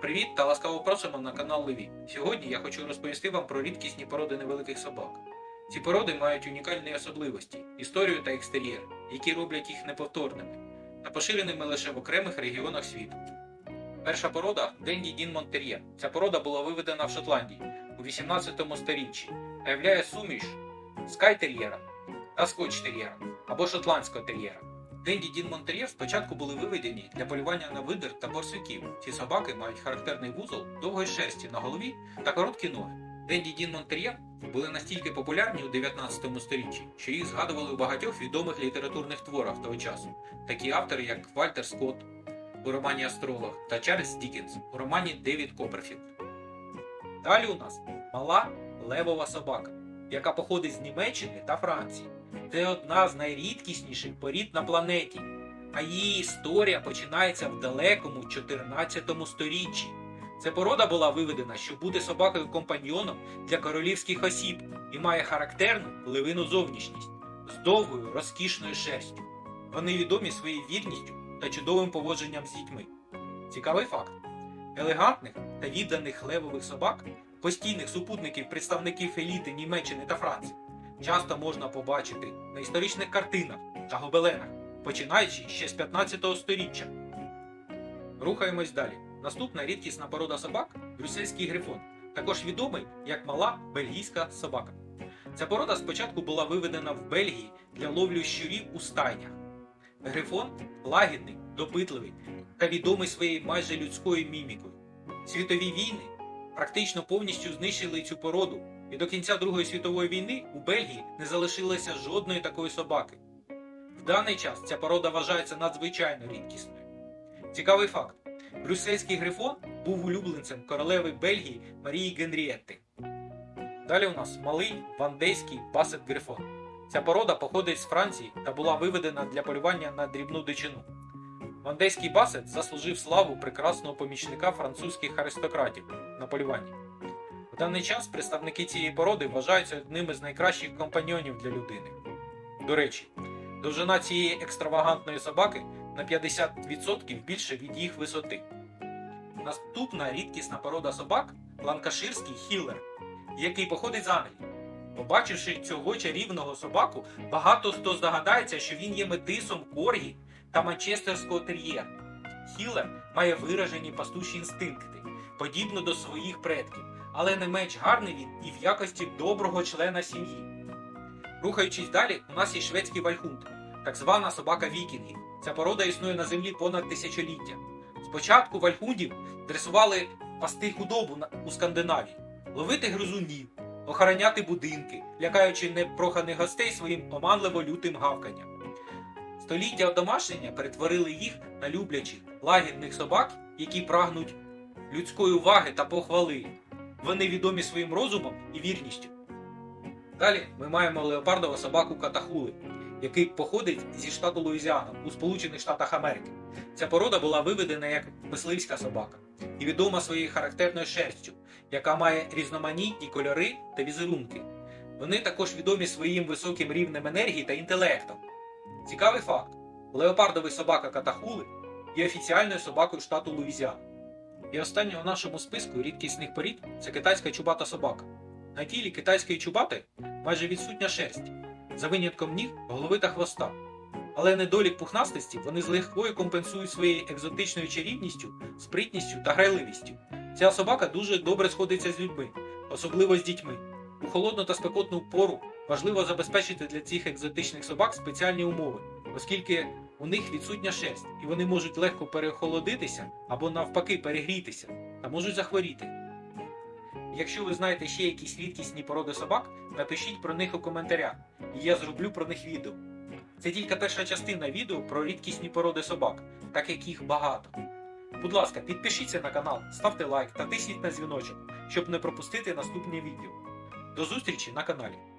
Привіт та ласкаво просимо на канал Леві. Сьогодні я хочу розповісти вам про рідкісні породи невеликих собак. Ці породи мають унікальні особливості, історію та екстер'єр, які роблять їх неповторними та поширеними лише в окремих регіонах світу. Перша порода Денді Дін Монтер'є. Ця порода була виведена в Шотландії у 18 сторіччі та являє суміш скайтер'єра та скотч-тер'єра або шотландського тер'єра. Денді Дін Монтер'є спочатку були виведені для полювання на видер та борсуків. Ці собаки мають характерний вузол довгої шерсті на голові та короткі ноги. Денді Дін Монтер'є були настільки популярні у 19 сторіччі, що їх згадували у багатьох відомих літературних творах того часу, такі автори, як Вальтер Скотт у романі Астролог та Чарльз Дікенс у романі Девід Копперфілд. Далі у нас мала левова собака, яка походить з Німеччини та Франції. Це одна з найрідкісніших порід на планеті, а її історія починається в далекому 14 сторіччі. Ця порода була виведена, щоб бути собакою компаньйоном для королівських осіб і має характерну левину зовнішність з довгою розкішною шерстю. Вони відомі своєю вірністю та чудовим поводженням з дітьми. Цікавий факт: елегантних та відданих левових собак, постійних супутників представників еліти Німеччини та Франції, часто можна побачити на історичних картинах та гобеленах, починаючи ще з 15 століття. Рухаємось далі. Наступна рідкісна порода собак брюссельський грифон, також відомий як мала бельгійська собака. Ця порода спочатку була виведена в Бельгії для ловлю щурів у стайнях. Грифон лагідний, допитливий та відомий своєю майже людською мімікою. Світові війни практично повністю знищили цю породу, і до кінця Другої світової війни у Бельгії не залишилося жодної такої собаки. В даний час ця порода вважається надзвичайно рідкісною. Цікавий факт: брюссельський грифон був улюбленцем королеви Бельгії Марії Генрієтти. Далі у нас малий вандейський басет грифон. Ця порода походить з Франції та була виведена для полювання на дрібну дичину. Вандейський басет заслужив славу прекрасного помічника французьких аристократів на полюванні. Даний час представники цієї породи вважаються одними з найкращих компаньйонів для людини. До речі, довжина цієї екстравагантної собаки на 50% більше від їх висоти. Наступна рідкісна порода собак ланкаширський хіллер, який походить з Англії. Побачивши цього чарівного собаку, багато хто здогадається, що він є метисом коргі та манчестерського тер'єра. Хіллер має виражені пастуші інстинкти, подібно до своїх предків, але не менш гарний він і в якості доброго члена сім'ї. Рухаючись далі, у нас є шведський вальхунд, так звана собака вікінгів. Ця порода існує на землі понад тисячоліття. Спочатку вальхундів дресували пасти худобу у Скандинавії, ловити гризунів, охороняти будинки, лякаючи непроханих гостей своїм оманливо лютим гавканням. Століття одомашнення перетворили їх на люблячих, лагідних собак, які прагнуть людської уваги та похвали. Вони відомі своїм розумом і вірністю. Далі ми маємо леопардову собаку Катахули, який походить зі штату Луїзіана у Сполучених Штатах Америки. Ця порода була виведена як мисливська собака і відома своєю характерною шерстю, яка має різноманітні кольори та візерунки. Вони також відомі своїм високим рівнем енергії та інтелектом. Цікавий факт: леопардовий собака Катахули є офіціальною собакою штату Луїзіана. І останнє у нашому списку рідкісних порід це китайська чубата собака. На тілі китайської чубати майже відсутня шерсть, за винятком ніг, голови та хвоста. Але недолік пухнастості вони з легкою компенсують своєю екзотичною чарівністю, спритністю та грайливістю. Ця собака дуже добре сходиться з людьми, особливо з дітьми. У холодну та спекотну пору важливо забезпечити для цих екзотичних собак спеціальні умови, оскільки у них відсутня шерсть, і вони можуть легко перехолодитися або навпаки перегрітися та можуть захворіти. Якщо ви знаєте ще якісь рідкісні породи собак, напишіть про них у коментарях, і я зроблю про них відео. Це тільки перша частина відео про рідкісні породи собак, так як їх багато. Будь ласка, підпишіться на канал, ставте лайк та тисніть на дзвіночок, щоб не пропустити наступні відео. До зустрічі на каналі.